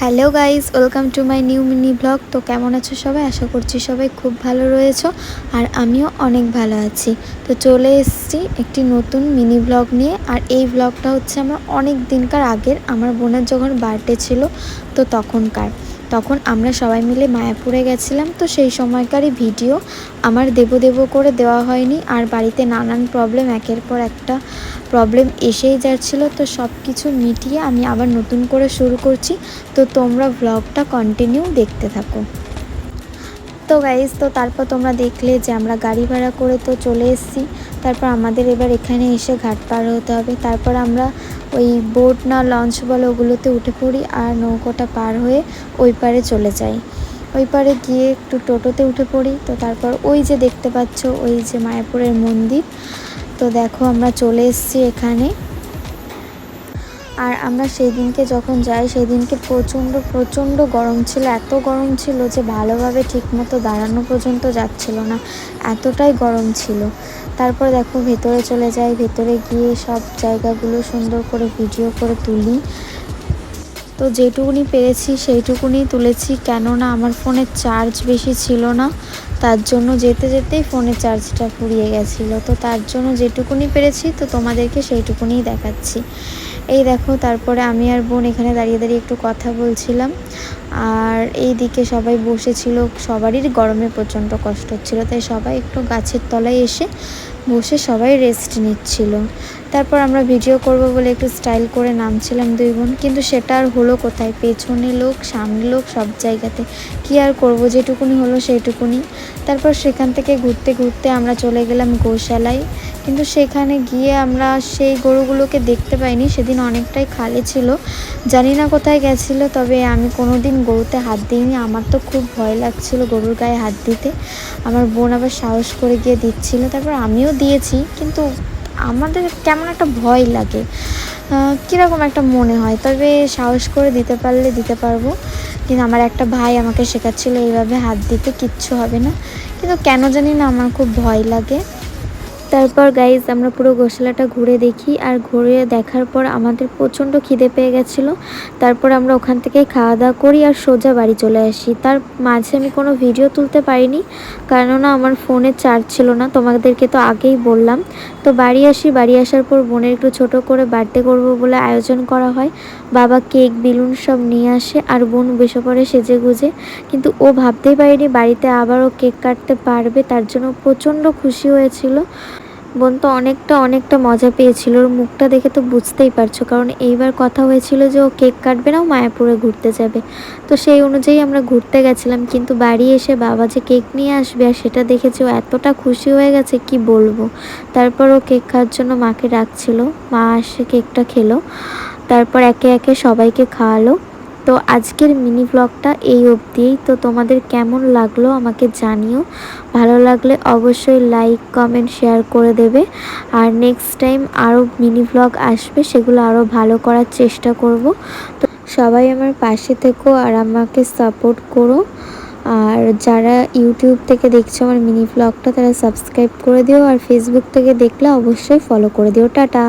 Hello guys welcome to my new mini blog. তো কেমন আছো সবাই? আশা করছি সবাই খুব ভালো রয়েছো আর আমিও অনেক ভালো আছি। তো চলে এসেছি একটি নতুন মিনি ব্লগ নিয়ে আর এই ব্লগটা হচ্ছে আমার অনেক দিনকার আগের। আমার বোনের যখন বার্থডে ছিল তো তখনকার। তখন আমরা সবাই মিলে মায়াপুরে গেছিলাম। তো সেই সময়কারই ভিডিও আমার দেবো দেবো করে দেওয়া হয়নি। আর বাড়িতে নানান প্রবলেম একের পর একটা প্রবলেম এসেই যাচ্ছিল। তো সব কিছু মিটিয়ে আমি আবার নতুন করে শুরু করছি। তো তোমরা ব্লগটা কন্টিনিউ দেখতে থাকো। তো গাইজ তো তারপর তোমরা দেখলে যে আমরা গাড়ি ভাড়া করে তো চলে এসেছি। তারপর আমাদের এবার এখানে এসে ঘাট পার হতে হবে। তারপর আমরা ওই বোট না লঞ্চ বলো ওগুলোতে উঠে পড়ি আর নৌকোটা পার হয়ে ওই পারে চলে যাই। ওই পারে গিয়ে একটু টোটোতে উঠে পড়ি। তো তারপর ওই যে দেখতে পাচ্ছ, ওই যে মায়াপুরের মন্দির। তো দেখো আমরা চলে এসেছি এখানে। আর আমরা সেই দিনকে যখন যাই সেই দিনকে প্রচণ্ড প্রচণ্ড গরম ছিল। এত গরম ছিল যে ভালোভাবে ঠিকমতো দাঁড়ানো পর্যন্ত যাচ্ছিল না। এতটাই গরম ছিল। তারপর দেখো ভেতরে চলে যাই। ভেতরে গিয়ে সব জায়গাগুলো সুন্দর করে ভিডিও করে তুলি। তো যেটুকুনি পেরেছি সেইটুকুনি তুলেছি। কেননা আমার ফোনের চার্জ বেশি ছিল না। তার জন্য যেতে যেতেই ফোনের চার্জটা ফুরিয়ে গেছিল। তো তার জন্য যেটুকুনি পেরেছি, তো তোমাদেরকে সেইটুকুনিই দেখাচ্ছি। এই দেখো, তারপরে আমি আর বোন এখানে দাঁড়িয়ে দাঁড়িয়ে একটু কথা বলছিলাম। আর এই দিকে সবাই বসেছিল, সবারই গরমে প্রচণ্ড কষ্ট হচ্ছিল, তাই সবাই একটু গাছের তলায় এসে বসে সবাই রেস্ট নিচ্ছিল। তারপর আমরা ভিডিও করব বলে একটু স্টাইল করে নামছিলাম দুই বোন, কিন্তু সেটা আর হলো কোথায়? পেছনে লোক, সামনে লোক, সব জায়গাতে। কি আর করব, যেটুকুনি হলো সেইটুকুনি তারপর সেখান থেকে ঘুরতে ঘুরতে আমরা চলে গেলাম গোশালায়। কিন্তু সেখানে গিয়ে আমরা সেই গরুগুলোকে দেখতে পাইনি। সেদিন অনেকটাই খালি ছিল। জানি না কোথায় গেছিল, তবে আমি কোনো দিন গরুতে হাত দিইনি। আমার তো খুব ভয় লাগছিল গরুর গায়ে হাত দিতে। আমার বোন আবার সাহস করে গিয়ে দিচ্ছিল। তারপর আমিও দিয়েছি, কিন্তু আমাদের কেমন একটা ভয় লাগে। কীরকম একটা মনে হয়? তবে সাহস করে দিতে পারলে দিতে পারব। কিন্তু আমার একটা ভাই আমাকে শেখাচ্ছিলো, এইভাবে হাত দিতে কিচ্ছু হবে না। কিন্তু কেন জানি না আমার খুব ভয় লাগে। তারপর গাইজ আমরা পুরো গোশালাটা ঘুরে দেখি। আর ঘুরে দেখার পর আমাদের প্রচণ্ড খিদে পেয়ে গেছিল। তারপর আমরা ওখান থেকে খাওয়া দাওয়া করি আর সোজা বাড়ি চলে আসি। তার মাঝে আমি কোনো ভিডিও তুলতে পারিনি, কেননা আমার ফোনে চার্জ ছিল না। তোমাদেরকে তো আগেই বললাম। তো বাড়ি আসি, বাড়ি আসার পর বোনের একটু ছোট করে বার্থডে করব বলে আয়োজন করা হয়। বাবা কেক বেলুন সব নিয়ে আসে আর বোন বেসে পড়ে সেজে গুজে। কিন্তু ও ভাবতেই পারিনি বাড়িতে আবারও কেক কাটতে পারবে। তার জন্য প্রচণ্ড খুশি হয়েছিল। বোন তো অনেকটা অনেকটা মজা পেয়েছিল। ওর মুখটা দেখে তো বুঝতেই পারছ, কারণ এইবার কথা হয়েছিল যে ও কেক কাটবে না, ও মায়াপুরে ঘুরতে যাবে। তো সেই অনুযায়ী আমরা ঘুরতে গেছিলাম, কিন্তু বাড়ি এসে বাবা যে কেক নিয়ে আসবে আর সেটা দেখেছে ও এতটা খুশি হয়ে গেছে, কি বলব? তারপর ও কেক খাওয়ার জন্য মাকে ডাকছিল। মা আসে কেকটা খেলো। তারপর একে একে সবাইকে খাওয়ালো। তো আজকের মিনি ব্লগটা এই অবধিই। তো তোমাদের কেমন লাগল আমাকে জানিও। ভালো লাগলে অবশ্যই লাইক কমেন্ট শেয়ার করে দেবে। আর নেক্সট টাইম আরও মিনি ব্লগ আসবে, সেগুলো আরও ভালো করার চেষ্টা করব। তো সবাই আমার পাশে থেকো আর আমাকে সাপোর্ট করো। আর যারা ইউটিউব থেকে দেখছ আমার মিনি ব্লগটা তারা সাবস্ক্রাইব করে দিও। আর ফেসবুক থেকে দেখলে অবশ্যই ফলো করে দিও। টাটা!